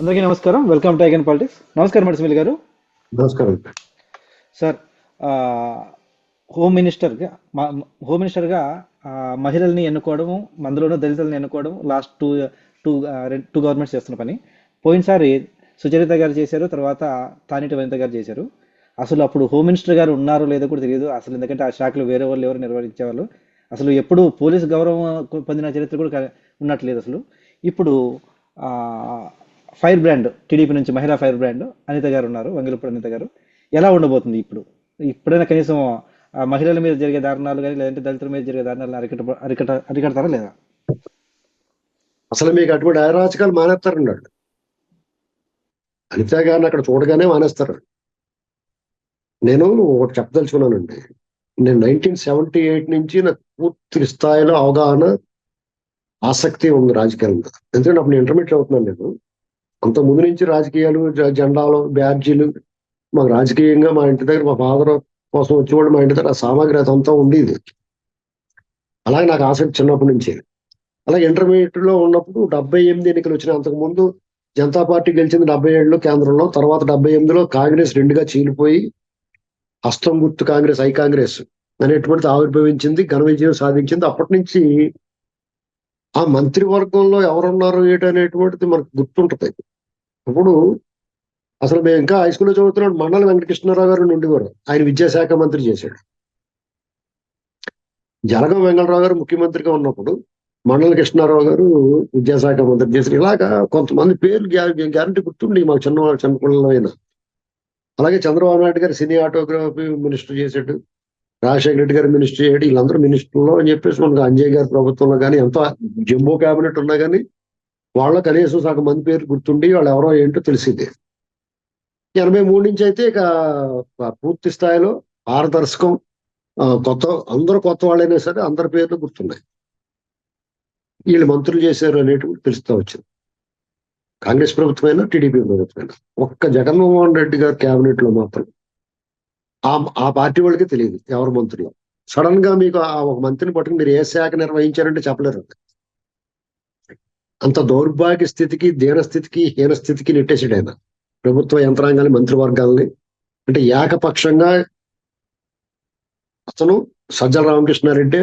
అందరికీ నమస్కారం. Welcome to eigen politics నమస్కారం మడిసిమిల్ గారు. నమస్కారం. సార్ హోమ్ మినిస్టర్గా హోమ్ మినిస్టర్గా మహిళల్ని ఎన్నుకోవడము అందులోనూ దళితులను ఎన్నుకోవడం last two two two governments చేస్తున్న పని. పోయినసారి సుచరిత గారు చేశారు తర్వాత తానిటి వనిత గారు చేశారు. అసలు అప్పుడు హోమ్ మినిస్టర్ గారు ఉన్నారో లేదో కూడా తెలియదు. అసలు ఎందుకంటే ఆ శాఖలో వేరే వాళ్ళు ఎవరు నిర్వహించేవాళ్ళు. అసలు ఎప్పుడు పోలీస్ గౌరవం పొందిన చరిత్ర కూడా ఉన్నట్లేదు అసలు. ఇప్పుడు ఫైర్ బ్రాండ్ టీడీపీ నుంచి మహిళా ఫైర్ బ్రాండ్ అనిత గారు ఉన్నారు వంగిలపూడి అనిత గారు. ఎలా ఉండబోతుంది ఇప్పుడు? ఇప్పుడైనా కనీసం ఆ, మహిళల మీద జరిగే దారుణాలు కానీ లేదంటే దళితుల మీద జరిగే దారుణాలు అరికట అరికట అరికడతారా లేదా? అసలు మీకు అటువంటి అరాచకాలు మానేస్తారన్నాడు. అనిత గారిని అక్కడ చూడగానే మానేస్తారు. నేను ఒకటి చెప్పదలుచుకున్నానండి. నేను నైన్టీన్ సెవెంటీ ఎయిట్ నుంచి నాకు పూర్తి స్థాయిలో అవగాహన ఆసక్తి ఉంది రాజకీయాల మీద ఎందుకంటే అప్పుడు ఇంటర్మీడియట్ అవుతున్నాను నేను. అంత ముందు నుంచి రాజకీయాలు జ- జెండాలు బ్యాడ్జీలు మాకు రాజకీయంగా మా ఇంటి దగ్గర మా ఫాదర్ కోసం వచ్చేవాడు మా ఇంటి దగ్గర సామాగ్రి అదంతా ఉండేది. అలాగే నాకు ఆసక్తి చిన్నప్పటి నుంచి. అలాగే ఇంటర్మీడియట్లో ఉన్నప్పుడు డెబ్బై ఎనిమిది ఎన్నికలు వచ్చిన అంతకుముందు జనతా పార్టీ గెలిచింది డెబ్బై ఏడులో కేంద్రంలో తర్వాత డెబ్బై ఎనిమిదిలో కాంగ్రెస్ రెండుగా చీలిపోయి హస్తం గుర్తు కాంగ్రెస్ ఐ కాంగ్రెస్ అనేటువంటిది ఆవిర్భవించింది ఘన విజయం సాధించింది. అప్పటి నుంచి ఆ మంత్రివర్గంలో ఎవరున్నారు ఏంటనేటువంటిది మనకు గుర్తుంటది. అప్పుడు అసలు మేము ఇంకా హై స్కూల్లో చదువుతున్నాడు మండల వెంకటకృష్ణారావు గారు ఉండేవారు ఆయన విద్యాశాఖ మంత్రి చేశాడు. జలగం వెంకటరావు గారు ముఖ్యమంత్రిగా ఉన్నప్పుడు మండల కృష్ణారావు గారు విద్యాశాఖ మంత్రి చేశారు. ఇలాగా కొంతమంది పేర్లు గ్యారంటీ గుర్తుండే మాకు చిన్న చిన్నపిల్లలు అయినా. అలాగే చంద్రబాబు నాయుడు గారు సినీ ఆటోగ్రఫీ మినిస్టర్ చేశాడు. రాజశేఖర రెడ్డి గారు మినిస్టర్ చేయడు. వీళ్ళందరూ మినిస్టర్లో అని చెప్పేసి మనకు అంజయ్ గారి ప్రభుత్వంలో కానీ ఎంత జంబో క్యాబినెట్ ఉన్నా కానీ వాళ్ళ కనీసం సగం మంది పేరు గుర్తుండి వాళ్ళు ఎవరో ఏంటో తెలిసింది. ఎనభై మూడు నుంచి అయితే ఇక పూర్తి స్థాయిలో పారదర్శకం కొత్త అందరూ కొత్త వాళ్ళైనా సరే అందరి పేర్లు గుర్తున్నాయి. వీళ్ళు మంత్రులు చేశారు అనేటువంటి తెలుస్తూ వచ్చింది. కాంగ్రెస్ ప్రభుత్వమైనా టీడీపీ ప్రభుత్వమైనా ఒక్క జగన్మోహన్ రెడ్డి గారు క్యాబినెట్లో మాత్రం ఆ ఆ పార్టీ వాళ్ళకి తెలియదు ఎవరు మంత్రులు. సడన్గా మీకు ఆ ఒక మంత్రిని పట్టుకుని మీరు ఏ శాఖ నిర్వహించారంటే చెప్పలేరు అంత దౌర్భాగ్య స్థితికి దీన స్థితికి హీన స్థితికి నెట్టేసాడు ఆయన. ప్రభుత్వ యంత్రాంగాన్ని మంత్రివర్గాల్ని. అంటే ఏకపక్షంగా అతను సజ్జల రామకృష్ణారెడ్డి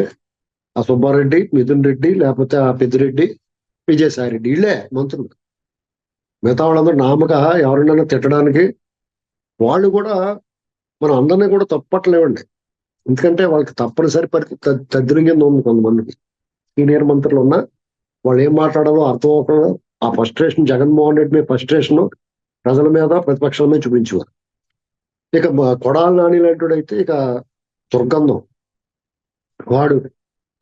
ఆ సుబ్బారెడ్డి మిథున్ రెడ్డి లేకపోతే ఆ పెద్దిరెడ్డి విజయసాయి రెడ్డి. వీళ్ళే మంత్రులు. మిగతా వాళ్ళందరూ నామక ఎవరినైనా తిట్టడానికి వాళ్ళు కూడా మనం అందరినీ కూడా తప్పట్లేవండి. ఎందుకంటే వాళ్ళకి తప్పనిసరి పరిస్థితి తద్- కింద ఉంది కొంతమందికి. సీనియర్ మంత్రులు ఉన్నా వాళ్ళు ఏం మాట్లాడాలో అర్థం అవ్వకుండా ఆ ఫస్ట్రేషన్ జగన్మోహన్ రెడ్డి మీద ఫస్ట్రేషన్ ప్రజల మీద ప్రతిపక్షాల మీద చూపించేవారు. ఇక కొడాల నాని లాంటివాడైతే ఇక దుర్గంధం. వాడు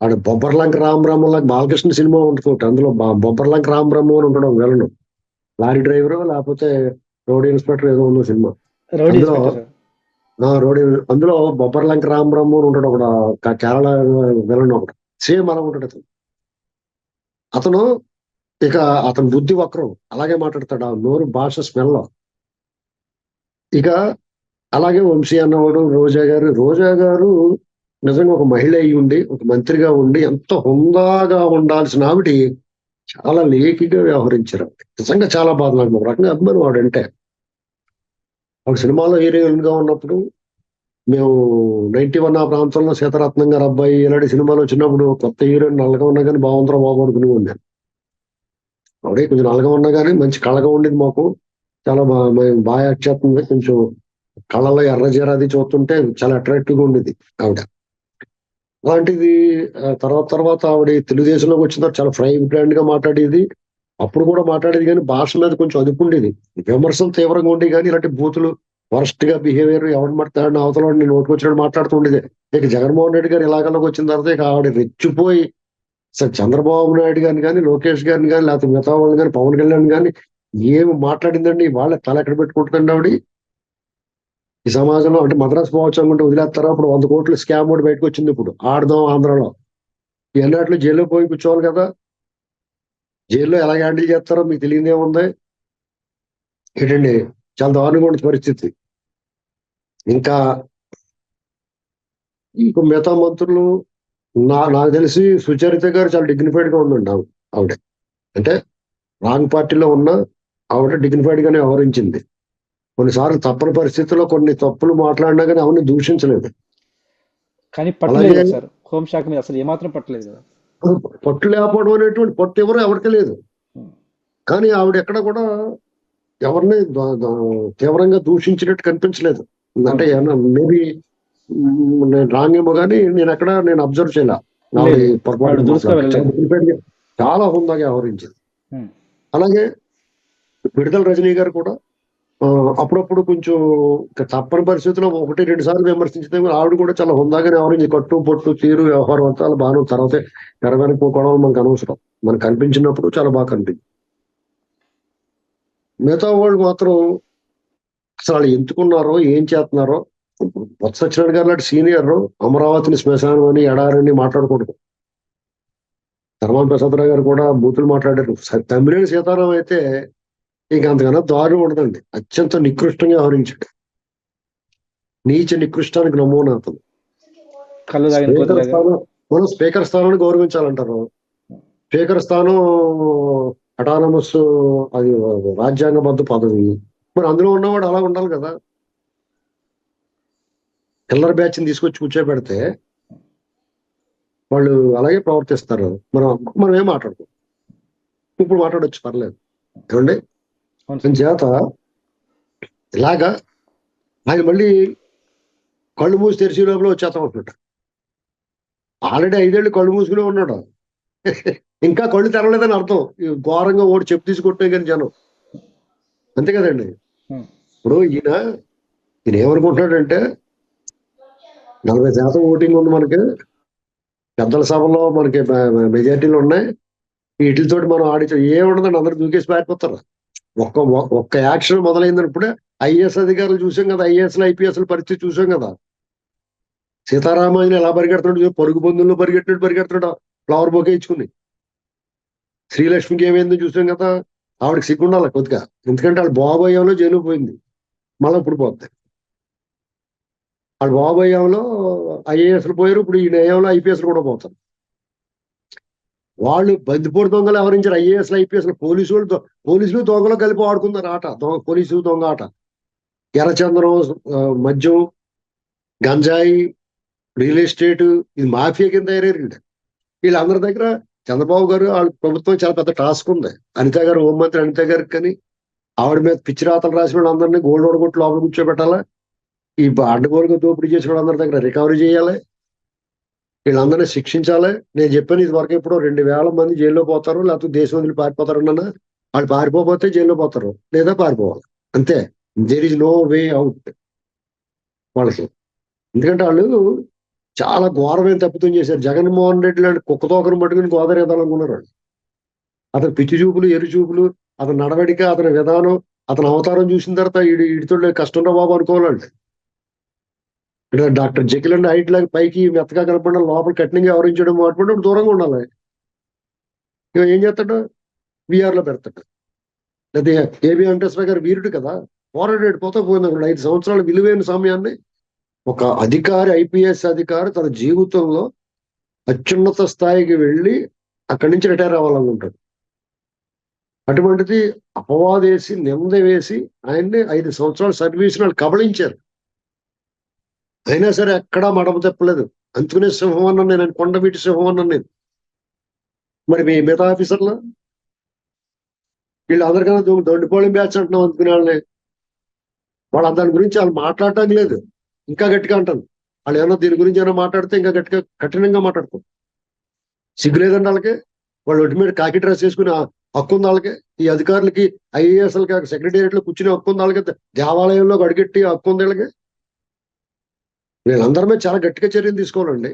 వాడు బొబ్బర్లంక రామబ్రహ్మలాగా బాలకృష్ణ సినిమా ఉంటుంది. అందులో బొబ్బర్లంక రామబ్రహ్మ అని ఉంటాడు వెళ్ళను లారీ డ్రైవర్ లేకపోతే రోడ్ ఇన్స్పెక్టర్ ఏదో ఉందో సినిమా. రౌడీ అందులో- రోడ్ అందులో బొబ్బర్లంక రామబ్రహ్మ అని ఉంటాడు ఒక కేరళ వెళ్ళను ఒకటి. సేమ్ అలా ఉంటాడు అతను అతను ఇక అతని బుద్ధి వక్రం. అలాగే మాట్లాడతాడు. ఆ నోరు భాష స్మెల్. ఇక అలాగే వంశీ అన్నవాడు రోజా గారు. రోజా గారు నిజంగా ఒక మహిళ అయి ఉండి ఒక మంత్రిగా ఉండి ఎంత హుందాగా ఉండాల్సిన ఆవిడ చాలా లేకిగా వ్యవహరించారు నిజంగా చాలా బాధ నాకు. ఒక రకంగా అభిమానం వాడంటే ఒక సినిమాలో హీరోయిన్గా ఉన్నప్పుడు మేము నైన్టీ వన్ ఆ ప్రాంతంలో సీతారత్నం గారు అబ్బాయి ఇలాంటి సినిమాలు వచ్చినప్పుడు కొత్త హీరోయిన్ నల్లగా ఉన్నా కానీ బాగుంతరం బాబు అనుకుని ఉన్నాను ఆవిడే కొంచెం నల్లగా ఉన్నా కానీ మంచి కళగా ఉండేది మాకు. చాలా బాగా బాగా యాక్ట్ చేస్తుంది. కొంచెం కళ్ళలో ఎర్రజీర అది చూస్తుంటే చాలా అట్రాక్టివ్గా ఉండేది ఆవిడ. అలాంటిది తర్వాత తర్వాత ఆవిడ తెలుగుదేశంలోకి వచ్చిన తర్వాత చాలా ఫ్రై బ్రాండ్గా మాట్లాడేది. అప్పుడు కూడా మాట్లాడేది కానీ భాష మీద కొంచెం అదుపు ఉండేది. విమర్శలు తీవ్రంగా ఉండేవి కానీ ఇలాంటి బూతులు వరస్ట్గా బిహేవియర్ ఎవరిని మాట్లాడిన అవతల నేను నోటుకు మాట్లాడుతుండేది ఇక జగన్మోహన్ రెడ్డి గారు ఇలాగలోకి వచ్చిన తర్వాత ఇక ఆవిడ రెచ్చిపోయి అసలు చంద్రబాబు నాయుడు గారిని కానీ లోకేష్ గారిని కానీ లేకపోతే మిగతా వాళ్ళని కానీ పవన్ కళ్యాణ్ కానీ ఏమి మాట్లాడిందండి? వాళ్ళ తల ఎక్కడ పెట్టుకుంటుందండి ఆవిడ? ఈ సమాజంలో అంటే మద్రాసు మహోత్సవం అనుకుంటే వదిలేస్తారా? అప్పుడు వంద కోట్లు స్కామ్ ఒకటి బయటకు వచ్చింది ఇప్పుడు. ఆడదాం ఆంధ్రలో. ఎన్నట్లు జైల్లో పోయి కూర్చోవాలి కదా. జైల్లో ఎలా హ్యాండిల్ చేస్తారో మీకు తెలియదే ఉంది. ఏంటండి? చాలా దారుణంగా ఉండే పరిస్థితి. ఇంకా ఇంకో మిగతా మంత్రులు నా నాకు తెలిసి సుచరిత గారు చాలా డిగ్నిఫైడ్గా ఉందండి ఆవిడ ఆవిడ. అంటే రాంగ్ పార్టీలో ఉన్న ఆవిడ డిగ్నిఫైడ్ గానే వ్యవహరించింది. కొన్నిసార్లు తప్పని పరిస్థితుల్లో కొన్ని తప్పులు మాట్లాడినా కానీ ఆవిడని దూషించలేదు. కానీ పట్టలేదు అలాగే- కదా సార్? హోంశాఖ మీద అసలు ఏమాత్రం పట్టలేదు కదా? పట్టు లేకపోవడం అనేటువంటి పట్టు ఎవరు ఎవరికి లేదు. కానీ ఆవిడ ఎక్కడ కూడా ఎవరిని తీవ్రంగా దూషించినట్టు కనిపించలేదు. అంటే మేబీ నేను రాంగ్ ఏమో కానీ నేను ఎక్కడ నేను అబ్జర్వ్ చేయలే. చాలా హుందాగా వ్యవహరించింది. అలాగే విడుదల రజనీ గారు కూడా అప్పుడప్పుడు కొంచెం తప్పని పరిస్థితుల్లో ఒకటి రెండు సార్లు విమర్శించితే ఆవిడ కూడా చాలా హుందాగానే వ్యవహరించి కట్టు పొట్టు తీరు వ్యవహారం అంతా ఉంది. తర్వాత తెర వెనక గొడవలు మనకు అనవసరం. మనకు కనిపించినప్పుడు చాలా బాగా కనిపించింది. మిగతా వాళ్ళు మాత్రం అసలు వాళ్ళు ఎందుకున్నారో ఏం చేస్తున్నారో బొత్స సత్యనారాయణ గారు లాంటి సీనియర్ అమరావతిని శ్మశానం అని ఎడారని మాట్లాడకూడదు. ధర్మాన ప్రసాదరావు గారు కూడా బూతులు మాట్లాడారు. తమ్మినేని సీతారాం అయితే ఇంక అంతకన్నా దారుణం ఉండదండి. అత్యంత నికృష్టంగా వ్యవహరించాడు. నీచ నికృష్టానికి నమూనా అతను. మనం స్పీకర్ స్థానాన్ని గౌరవించాలంటారు. స్పీకర్ స్థానం అటానమస్ అది రాజ్యాంగబద్ధ పదవి మరి అందులో ఉన్నవాడు అలా ఉండాలి కదా. కిల్లర్ బ్యాచ్ని తీసుకొచ్చి కూర్చోబెడితే వాళ్ళు అలాగే ప్రవర్తిస్తారు. మనం మనం ఏం మాట్లాడుకో ఇప్పుడు మాట్లాడొచ్చు పర్లేదు. ఏమండి. చేత ఇలాగా ఆయన మళ్ళీ కళ్ళు మూసి తెరిచి లోపల వచ్చేస్తాం అంటున్నాడు ఆల్రెడీ ఐదేళ్ళు కళ్ళు మూసుకునే ఉన్నాడు. ఇంకా కళ్ళు తెరలేదని అర్థం. ఘోరంగా ఓడి చెప్పు తీసుకొట్టే కానీ జనం. అంతే కదండి. ఇప్పుడు ఈయన ఈయన ఏమనుకుంటున్నాడంటే నలభై శాతం ఓటింగ్ ఉంది మనకి. పెద్దల సభలో మనకి మెజార్టీలు ఉన్నాయి. వీటితోటి మనం ఆడించాం ఏముండదండి అందరూ దూకేసి పారిపోతారు. ఒక్క ఒక్క యాక్షన్ మొదలైందన్నప్పుడే ఐఏఎస్ అధికారులు చూసాం కదా ఐఏఎస్లు ఐపీఎస్లు పరిస్థితి చూసాం కదా. సీతారామాయణ ఎలా పరిగెడుతున్నాడు పరుగు బంధువుల్లో పరిగెట్టినట్టు పరిగెడుతున్నాడు ఫ్లవర్ బొకే ఇచ్చుకుని. శ్రీలక్ష్మికి ఏమైందో చూసాం కదా ఆవిడకి సిగ్గుండాలి కొద్దిగా. ఎందుకంటే వాళ్ళు బాబోయ్యంలో జైలు పోయింది. మళ్ళీ ఇప్పుడు పోద్ది. బాబు అయ్యంలో ఐఏఎస్లు పోయారు ఇప్పుడు ఈ నయంలో ఐపీఎస్లు కూడా పోతారు. వాళ్ళు బందిపోటు దొంగలు ఎవరించారు? ఐఏఎస్లు ఐపీఎస్లు పోలీసులు పోలీసులు దొంగలు కలిపి ఆడుకున్నారు ఆట దొంగ పోలీసులు దొంగ ఆట. ఎర్రచందనం మద్యం గంజాయి రియల్ ఎస్టేట్ ఇది మాఫియా కింద తయారయ్యారండి వీళ్ళందరి దగ్గర చంద్రబాబు గారు వాళ్ళ ప్రభుత్వం చాలా పెద్ద టాస్క్ ఉంది. అనిత గారు హోంమంత్రి అనిత గారికి కానీ ఆవిడ మీద పిచ్చి రాతలు రాసిన వాళ్ళందరినీ గోల్డ్ ఓడగొట్టు లోపల కూర్చోబెట్టాలా? ఈ అడ్డగోలుగా దోపిడీ చేసిన వాళ్ళందరి దగ్గర రికవరీ చేయాలి. వీళ్ళందరినీ శిక్షించాలి. నేను చెప్పాను ఇది వరకు ఇప్పుడు రెండు వేల మంది జైల్లో పోతారు లేకపోతే దేశం వదిలి పారిపోతారు అన్న వాళ్ళు పారిపోతే జైల్లో పోతారు. లేదా పారిపోవాలి. అంతే. There is no way out వాళ్ళకి. ఎందుకంటే వాళ్ళు చాలా ఘోరమైన తప్పితం చేశారు. జగన్మోహన్ రెడ్డి లాంటి కుక్క తోకను పట్టుకుని గోదావరి ఎదాలనుకున్నారు వాళ్ళు. అతను పిచ్చి చూపులు ఎరు చూపులు అతని నడవడిక అతని విధానం అతని అవతారం చూసిన తర్వాత ఇడి ఈడితో కష్టంలో బాబు అనుకోవాలండి ఇక్కడ డాక్టర్ జకిల్ అండ్ హైట్ లాగా పైకి మెత్తగా కనపడడం లోపల కఠినంగా ఆవరించడం అటువంటి దూరంగా ఉండాలి. ఇక ఏం చేస్తాడు? విఆర్లో పెడతాడు. లేదా ఏబి వెంకటేశ్వర గారు వీరుడు కదా పోరాడాడు పోతా పోయింది అక్కడ ఐదు సంవత్సరాల విలువైన సమయాన్ని ఒక అధికారి ఐపీఎస్ అధికారి తన జీవితంలో అత్యున్నత స్థాయికి వెళ్ళి అక్కడి నుంచి రిటైర్ అవ్వాలనుకుంటాడు. అటువంటిది అపవాదేసి నింద వేసి ఆయన్ని ఐదు సంవత్సరాల సర్వీస్ వాళ్ళు కబళించారు. అయినా సరే ఎక్కడా మడమ తెప్పలేదు. అందుకునే సింహం అన్నాను నేను కొండవీటి సింహం అన్నాను నేను. మరి మీ మిగతా ఆఫీసర్లు? వీళ్ళు అందరికన్నా దొండిపోళం బ్యాచ్ అంటున్నాం అందుకునే వాళ్ళని. వాళ్ళ దాని గురించి వాళ్ళు మాట్లాడటం లేదు. ఇంకా గట్టిగా అంటాను వాళ్ళు ఏమన్నా దీని గురించి ఏమైనా మాట్లాడితే ఇంకా గట్టిగా కఠినంగా మాట్లాడుకో సిగ్గు లేదండి వాళ్ళకి. వాళ్ళు ఒంటి మీద కాకి డ్రెస్ వేసుకుని హక్కు వాళ్ళకి ఈ అధికారులకి ఐఏఎస్కి లో కూర్చుని హక్కు ఉంది వాళ్ళకి దేవాలయంలో అడిగెట్టి హక్కు ఉంది వీళ్ళకి వీళ్ళందరి మీద చాలా గట్టిగా చర్యలు తీసుకోవాలండి.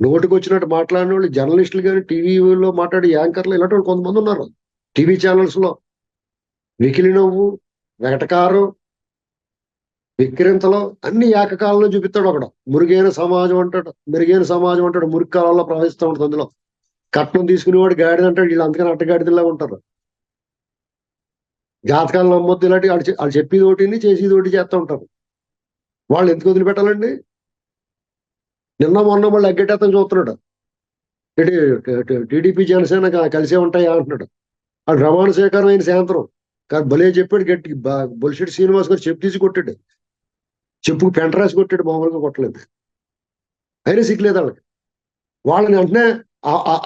నోటికి వచ్చినట్టు మాట్లాడిన వాళ్ళు జర్నలిస్టులు కానీ టీవీలో మాట్లాడే యాంకర్లు ఇలాంటి వాళ్ళు కొంతమంది ఉన్నారు. టీవీ ఛానల్స్లో వికిలి నవ్వు వెటకారం విక్రింతలో అన్ని ఏకకాలంలో చూపిస్తాడు అక్కడ మురుగైన సమాజం అంటాడు మెరుగైన సమాజం అంటాడు మురికి కాలంలో ప్రవహిస్తూ ఉంటుంది అందులో. కట్నం తీసుకునేవాడు గాడిద అంటాడు వీళ్ళు అందుకని అట్టగాడిదలా ఉంటారు జాతకాలు నమ్మొద్దు ఇలాంటి వాళ్ళు వాళ్ళు చెప్పేది ఒకటిని చేసేది ఒకటి చేస్తూ ఉంటారు వాళ్ళు ఎందుకు వదిలిపెట్టాలండి నిన్న మొన్న వాళ్ళు అగ్గెట్టేస్తాను చూస్తున్నాడు టీడీపీ జనసేన కలిసే ఉంటాయా అంటున్నాడు ఆ ప్రమాణ స్వీకారం అయిన సాయంత్రం కానీ భలే చెప్పాడు గట్టి బొలిషెట్టి శ్రీనివాస్ గారు చెప్పు తీసి కొట్టాడు చెప్పుకు పెంట రాసి కొట్టాడు మామూలుగా కొట్టలేదు అయినా సిగ్గులేదు వాళ్ళకి వాళ్ళని వెంటనే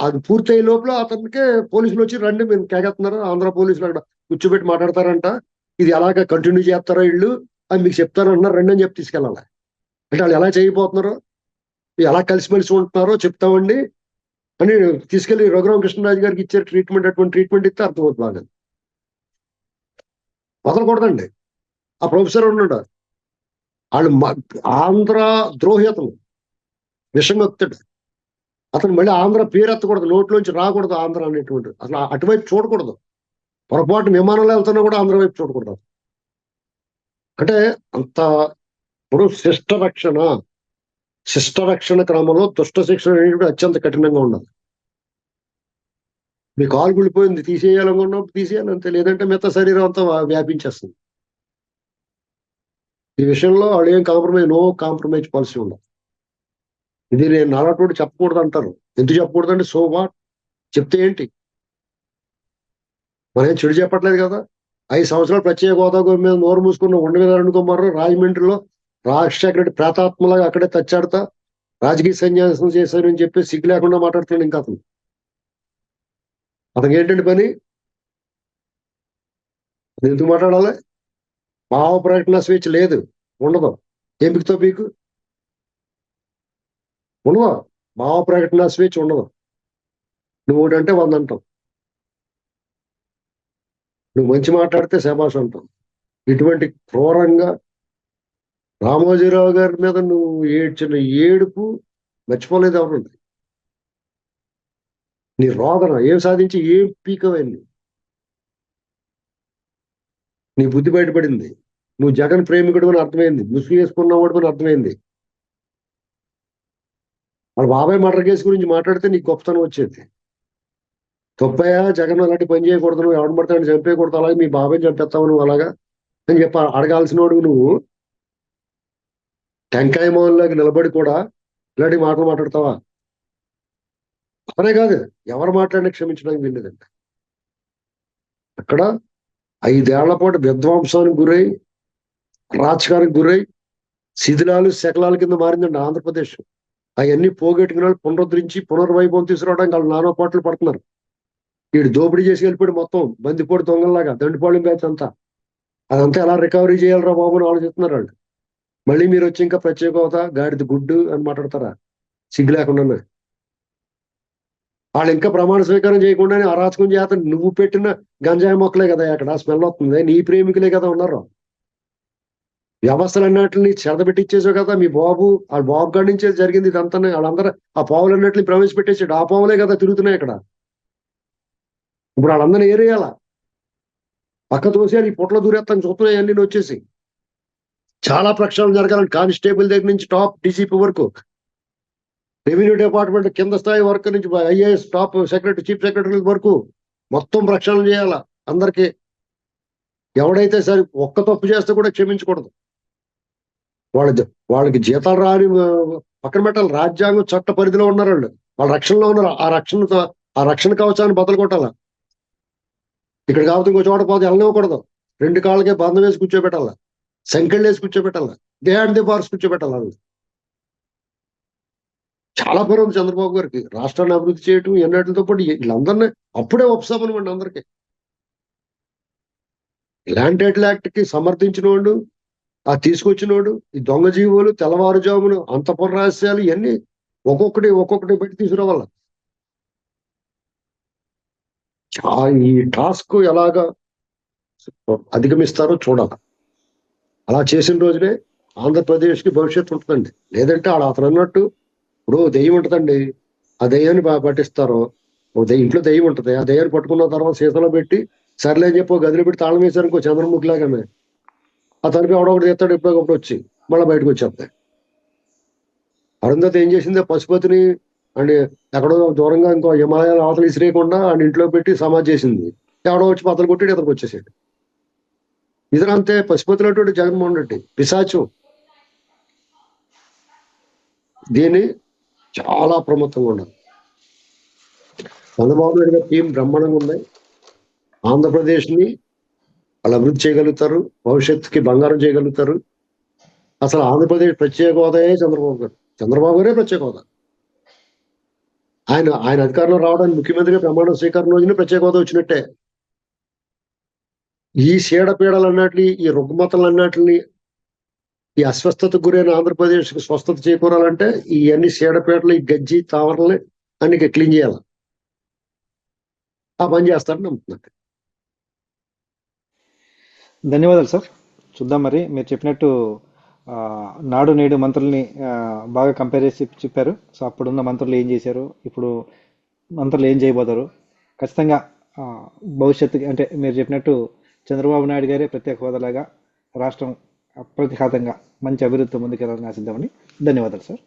అది పూర్తయ్యే లోపల అతనికి పోలీసులు వచ్చి రండి మేము కేకెత్తున్నారు ఆంధ్ర పోలీసులు అక్కడ కూర్చోబెట్టి మాట్లాడతారంట. ఇది ఎలాగ కంటిన్యూ చేస్తారో ఇళ్ళు అని మీకు చెప్తారంటున్నారు రండి అని చెప్పి తీసుకెళ్ళాలి. అంటే వాళ్ళు ఎలా చేయబోతున్నారో ఎలా కలిసిమెలిసి ఉంటున్నారో చెప్తామండి అని తీసుకెళ్ళి రఘురామ కృష్ణరాజు గారికి ఇచ్చారు ట్రీట్మెంట్ అటువంటి ట్రీట్మెంట్ ఇస్తే అర్థమవుతుంది బాగా వదలకూడదండి. ఆ ప్రొఫెసర్ ఉన్నాడు. వాళ్ళు మ- ఆంధ్ర ద్రోహి అతను. విషంగక్తుడు అతను మళ్ళీ ఆంధ్ర పేరెత్తకూడదు నోట్లోంచి రాకూడదు ఆంధ్ర అనేటువంటి అసలు అటువైపు చూడకూడదు. పొరపాటు విమానంలో వెళ్తున్నా కూడా ఆంధ్ర వైపు చూడకూడదు అంటే అంత ఇప్పుడు శిష్ట రక్షణ శిష్ట రక్షణ క్రమంలో దుష్ట శిక్షణ అనేటువంటి అత్యంత కఠినంగా ఉండదు మీ కాలు గుడిపోయింది తీసేయాలనుకున్నప్పుడు తీసేయాలి అంతే. లేదంటే మిగతా శరీరం అంతా వ్యాపించేస్తుంది. ఈ విషయంలో వాళ్ళు ఏం కాంప్రమైజ్ నో కాంప్రమైజ్ పాలసీ ఉండదు. ఇది నేను నాలటోడు చెప్పకూడదు అంటారు ఎందుకు చెప్పకూడదు అంటే సో వాట్ చెప్తే ఏంటి? మనం ఏం చెడు చెప్పట్లేదు కదా? ఐదు సంవత్సరాలు ప్రత్యేక హోదా మీద నోరు మూసుకున్న ఉండవేదా అనుకోమారు? రాజమండ్రిలో రాజశేఖర రెడ్డి ప్రేతాత్మలాగా అక్కడే తచ్చాడుతా. రాజకీయ సన్యాసం చేశారని చెప్పి సిగ్గు లేకుండా మాట్లాడుతున్నాడు ఇంకా అతను. అతనికి ఏంటంటే పని? ఎందుకు మాట్లాడాలి? భావ ప్రకటన స్వేచ్ఛ లేదు. ఉండదు. ఎంపికతో పీకు? ఉండదు. భావ ప్రకటన స్వేచ్ఛ ఉండదు. నువ్వు ఒకటి అంటే వంద అంటావు. నువ్వు మంచి మాట్లాడితే శబాష్ అంటావు. ఇటువంటి క్రూరంగా రామోజీరావు గారి మీద నువ్వు ఏడ్చిన ఏడుపు మర్చిపోలేదు ఎవరుంది నీ రోదన ఏం సాధించి ఏం పీకమైంది? నీ బుద్ధి బయటపడింది. నువ్వు జగన్ ప్రేమికుడు అని అర్థమైంది. ముసుగు వేసుకున్నవాడు అని అర్థమైంది. వాళ్ళ బాబాయ్ మర్డర్ కేసు గురించి మాట్లాడితే నీకు గొప్పతనం వచ్చేది. తప్పయా జగన్ అలాంటి పని చేయకూడదు నువ్వు ఎవడు పడతాడు చంపేయకూడదు అలాగే మీ బాబాయ్ చంపేస్తావు నువ్వు అలాగా. అని చెప్ప అడగాల్సిన వాడు నువ్వు. టెంకాయ మౌన్లోకి నిలబడి కూడా ఇలాంటి మాటలు మాట్లాడతావా? అనే కాదు ఎవరు మాట్లాడినా క్షమించడానికి వెళ్ళేదంట అక్కడ ఐదేళ్ళ పాటు విధ్వంసానికి గురై రాజకానికి గురై శిథిలాలు శకలాల కింద మారిందండి ఆంధ్రప్రదేశ్. అవన్నీ పోగొట్టుకున్న వాళ్ళు పునరుద్ధరించి పునర్వైభవం తీసుకురావడానికి వాళ్ళు నానా పాటలు పడుతున్నారు. వీడు దోపిడీ చేసి వెళ్ళిపోయాడు మొత్తం బందిపోటు దొంగల్లాగా దండిపాళెం బ్యాచ్ అంతా. అదంతా ఎలా రికవరీ చేయాలరా బాబు అని ఆలోచిస్తున్నారు వాళ్ళు. మళ్ళీ మీరు వచ్చి ఇంకా ప్రత్యేక హోదా గాడిద గుడ్డు అని మాట్లాడతారా? సిగ్గు లేకుండా వాళ్ళు ఇంకా ప్రమాణ స్వీకారం చేయకుండానే అరాచకం చేత నువ్వు పెట్టిన గంజాయి మొక్కలే కదా అక్కడ స్మెల్ వస్తుంది. నీ ప్రేమికులే కదా ఉన్నారు. వ్యవస్థలు అన్నట్లని చెడబెట్టించేసావు కదా మీ బాబు. ఆ బాబు కాడి నుంచే జరిగింది ఇదంతా. వాళ్ళందరూ ఆ పావులు అన్నట్లు ప్రవేశపెట్టేసాడు. ఆ పావులే కదా తిరుగుతున్నాయి ఇక్కడ. ఇప్పుడు వాళ్ళందరినీ ఏరేయాలా? పక్క తోసేయాలి ఈ పొట్ల దూరేస్తాను చూస్తున్నాయి అన్ని వచ్చేసి. చాలా ప్రక్షాళన జరగాలని కానిస్టేబుల్ దగ్గర నుంచి టాప్ డీజీపీ వరకు. రెవెన్యూ డిపార్ట్మెంట్ కింద స్థాయి వర్క్ నుంచి IAS top secretary chief secretary వరకు మొత్తం ప్రక్షాళన చేయాలా అందరికి. ఎవడైతే సరే ఒక్క తప్పు చేస్తే కూడా క్షమించకూడదు. వాళ్ళ వాళ్ళకి జీతాలు రాని పక్కన పెట్టాలి. రాజ్యాంగం చట్ట పరిధిలో ఉన్నారు వాళ్ళు. వాళ్ళ రక్షణలో ఉన్నారు. ఆ రక్షణ ఆ రక్షణ కవచాన్ని బదులు కొట్టాల? ఇక్కడ కాబట్టి ఇంకో చోట పోతే వెళ్ళనివ్వకూడదు. రెండు కాళ్ళకే బంధం వేసి కూర్చోబెట్టాల? సంకెళ్ళు వేసి కూర్చోబెట్టాల? దే అండ్ దే బార్స్ చాలా పని ఉంది చంద్రబాబు గారికి. రాష్ట్రాన్ని అభివృద్ధి చేయటం ఎన్నటితో పాటు వీళ్ళందరినీ అప్పుడే ఉపశమనం అందరికీ. ల్యాండ్ టైటిల్ యాక్ట్కి సమర్థించిన వాడు ఆ తీసుకొచ్చినోడు ఈ దొంగ జీవులు తెల్లవారుజామును అంతపుర రహస్యాలు ఇవన్నీ ఒక్కొక్కటి ఒక్కొక్కటి పెట్టి తీసుకురావాల. ఈ టాస్క్ ఎలాగా అధిగమిస్తారో చూడాలి. అలా చేసిన రోజునే ఆంధ్రప్రదేశ్కి భవిష్యత్తు ఉంటుందండి. లేదంటే ఆడ అతను అన్నట్టు ఇప్పుడు దెయ్యం ఉంటుందండి. ఆ దెయ్యాన్ని బా- పట్టిస్తారు ఇంట్లో దెయ్యం ఉంటుంది. ఆ దెయ్యాన్ని పట్టుకున్న తర్వాత సీతలో పెట్టి సర్లే అని చెప్పి గదిలో పెట్టి తాళం వేశారు ఇంకో చంద్రముఖిలాగానే. ఆ తలుపు ఎవడొకటి తెస్తాడు ఎప్పుడొకటి వచ్చి మళ్ళీ బయటకు వచ్చేస్తాయి అరుంధతి ఏం చేసింది? పశుపతిని అండ్ ఎక్కడో దూరంగా ఇంకో హిమాలయాల అవతలు ఇసిరేయకుండా అండ్ ఇంట్లో పెట్టి సమాధి చేసింది. ఎవడో వచ్చి పతలు కొట్టి ఇతనికి వచ్చేసాడు. ఇతరంతే పశుపతిలో జగన్మోహన్ రెడ్డి పిశాచం. దీన్ని చాలా ప్రమత్తంగా ఉండాలి. చంద్రబాబు నాయుడు గారి టీం బ్రహ్మాండంగా ఉన్నాయి ఆంధ్రప్రదేశ్ని వాళ్ళు అభివృద్ధి చేయగలుగుతారు భవిష్యత్తుకి బంగారం చేయగలుగుతారు. అసలు ఆంధ్రప్రదేశ్ ప్రత్యేక హోదాయే చంద్రబాబు గారు? చంద్రబాబు గారే ప్రత్యేక హోదా. ఆయన ఆయన అధికారంలో రావడానికి ముఖ్యమంత్రిగా ప్రమాణ స్వీకారం రోజునే ప్రత్యేక హోదా వచ్చినట్టే. ఈ సీడపీడలు అన్నట్లు ఈ రుగ్మతలు అన్నట్లని ఈ అస్వస్థతకు గురైన ఆంధ్రప్రదేశ్కి స్వస్థత చేకూరాలంటే ఈ అన్ని సీడపీడలు ఈ గజ్జి తావరల్ని అన్ని క్లీన్ చేయాలి. ఆ పని చేస్తారని నమ్ముతున్నాను. ధన్యవాదాలు సార్. చూద్దాం మరి. మీరు చెప్పినట్టు నాడు నేడు మంత్రుల్ని బాగా కంపేర్ చేసి చెప్పారు. సో అప్పుడున్న మంత్రులు ఏం చేశారు? ఇప్పుడు మంత్రులు ఏం చేయబోతారు? ఖచ్చితంగా భవిష్యత్తు భవిష్యత్తుకి అంటే మీరు చెప్పినట్టు చంద్రబాబు నాయుడు గారే ప్రత్యేక హోదాలాగా రాష్ట్రం అప్రతిఘాతంగా మంచి అభివృద్ధి ముందుకెళ్ళాలని ఆశిద్దామని ధన్యవాదాలు సార్.